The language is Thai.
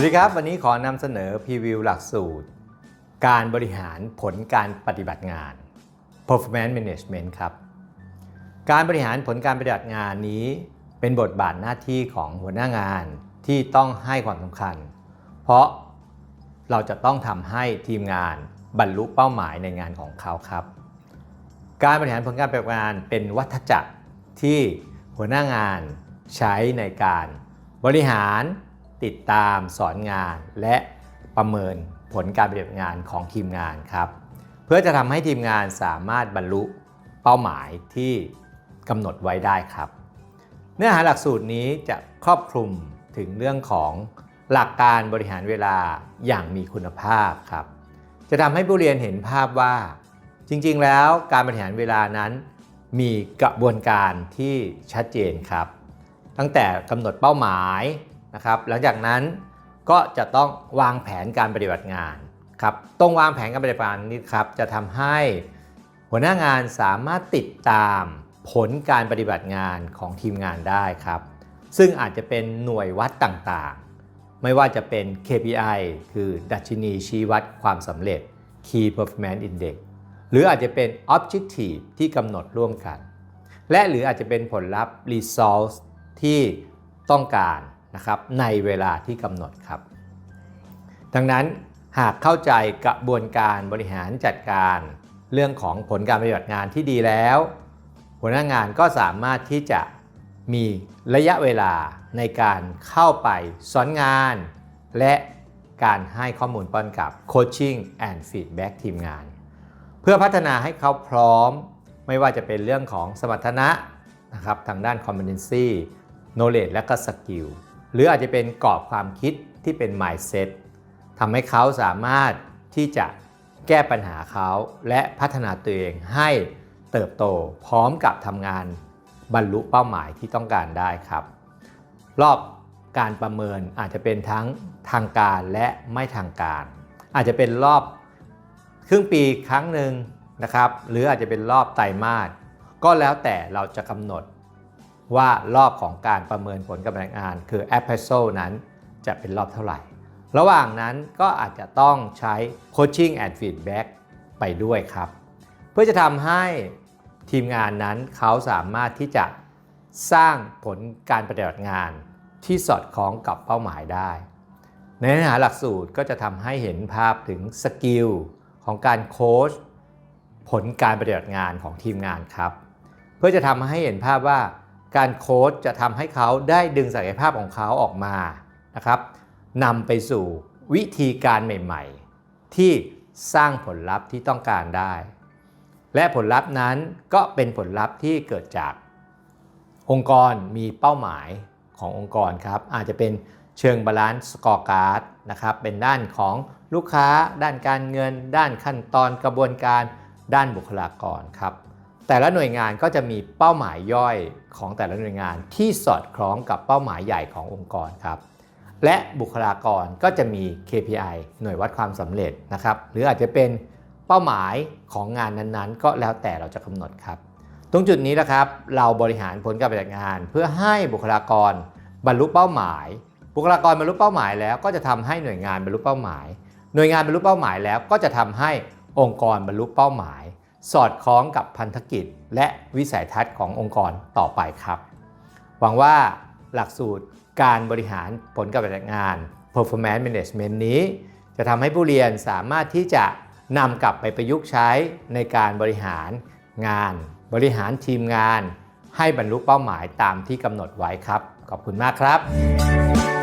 วัสดีครับ วันนี้ขอนำเสนอพรีวิวหลักสูตร การบริหารผลการปฏิบัติงาน performance management ครับ การบริหารผลการปฏิบัติงานนี้ เป็นบทบาทหน้าที่ของหัวหน้างานที่ต้องให้ความสำคัญ เพราะเราจะต้องทำให้ทีมงานบรรลุเป้าหมายในงานของเขาครับ การบริหารผลการปฏิบัติงานเป็นวัฏจักรที่หัวหน้างานใช้ในการบริหาร ติดตามสอนงานและประเมินผลการปฏิบัติงานของทีมงานครับ เพื่อจะทำให้ทีมงานสามารถบรรลุเป้าหมายที่กำหนดไว้ได้ครับ เนื้อหาหลักสูตรนี้จะครอบคลุมถึงเรื่องของหลักการบริหารเวลาอย่างมีคุณภาพครับ จะทำให้ผู้เรียนเห็นภาพว่า จริงๆ แล้วการบริหารเวลานั้นมีกระบวนการที่ชัดเจนครับ ตั้งแต่กำหนดเป้าหมาย นะครับหลังจากนั้นก็จะต้องวางแผนการปฏิบัติงานครับตรงวางแผนการปฏิบัติงานนี้ครับจะทำให้หัวหน้างานสามารถติดตามผลการปฏิบัติงานของทีมงานได้ครับ ซึ่งอาจจะเป็นหน่วยวัดต่างๆ ไม่ว่าจะเป็น KPI คือดัชนีชี้วัดความสำเร็จ Key Performance Index หรืออาจจะเป็น Objective ที่กำหนดร่วมกัน และหรืออาจจะเป็นผลลัพธ์ Result ที่ต้องการ นะครับในเวลาที่กำหนดครับ ดังนั้นหากเข้าใจกระบวนการบริหารจัดการ เรื่องของผลการปฏิบัติงานที่ดีแล้ว หัวหน้างานก็สามารถที่จะมีระยะเวลาในการเข้าไปสอนงาน และการให้ข้อมูลป้อนกับ Coaching and Feedback ทีมงาน เพื่อพัฒนาให้เขาพร้อม ไม่ว่าจะเป็นเรื่องของสมรรถนะนะครับทางด้าน competency knowledge และก็ skill หรืออาจจะเป็นกรอบความคิดที่เป็น mindset ทำให้เขาสามารถที่จะแก้ปัญหาเขาและพัฒนาตัวเองให้เติบโตพร้อมกับทำงานบรรลุเป้าหมายที่ต้องการได้ครับ รอบการประเมินอาจจะเป็นทั้งทางการและไม่ทางการ อาจจะเป็นรอบครึ่งปีครั้งหนึ่งนะครับ หรืออาจจะเป็นรอบไตรมาสก็แล้วแต่เราจะกำหนด ว่ารอบของการประเมินผลกำเนินงาน คือ appraisal นั้นจะเป็นรอบเท่าไหร่ ระหว่างนั้นก็อาจจะต้องใช้ coaching and feedback ไปด้วยครับ เพื่อจะทำให้ทีมงานนั้นเขาสามารถที่จะสร้างผลการปฏิบัติงานที่สอดคล้องกับเป้าหมายได้ ในเนื้อหาหลักสูตรก็จะทำให้เห็นภาพถึงสกิลของการโค้ชผลการปฏิบัติงานของทีมงานครับ เพื่อจะทำให้เห็นภาพว่า การโค้ชจะทำให้เขาได้ดึงศักยภาพของเขาออกมานะครับนำไปสู่วิธีการใหม่ๆ ที่สร้างผลลัพธ์ที่ต้องการได้ และผลลัพธ์นั้นก็เป็นผลลัพธ์ที่เกิดจากองค์กรมีเป้าหมายขององค์กรครับ อาจจะเป็นเชิงบาลานซ์สกอร์การ์ดนะครับ เป็นด้านของลูกค้า ด้านการเงิน ด้านขั้นตอนกระบวนการ ด้านบุคลากรครับ แต่ละหน่วยงานก็จะมีเป้าหมายย่อยของแต่ละหน่วยงานที่สอดคล้องกับเป้าหมายใหญ่ขององค์กรครับ และบุคลากรก็จะมี KPI หน่วยวัดความสำเร็จนะครับ หรืออาจจะเป็นเป้าหมายของงานนั้นๆ ก็แล้วแต่เราจะกำหนดครับ ตรงจุดนี้นะครับ เราบริหารผลการปฏิบัติงาน เพื่อให้บุคลากรบรรลุเป้าหมาย บุคลากรบรรลุเป้าหมายแล้วก็จะทำให้หน่วยงานบรรลุเป้าหมาย หน่วยงานบรรลุเป้าหมายแล้วก็จะทำให้องค์กรบรรลุเป้าหมาย สอดคล้องกับพันธกิจ และวิสัยทัศน์ขององค์กรต่อไปครับ หวังว่าหลักสูตรการบริหารผลการปฏิบัติงาน performance management นี้ จะทำให้ผู้เรียนสามารถที่จะนำกลับไปประยุกต์ใช้ในการบริหารงาน บริหารทีมงาน ให้บรรลุเป้าหมายตามที่กำหนดไว้ครับ ขอบคุณมากครับ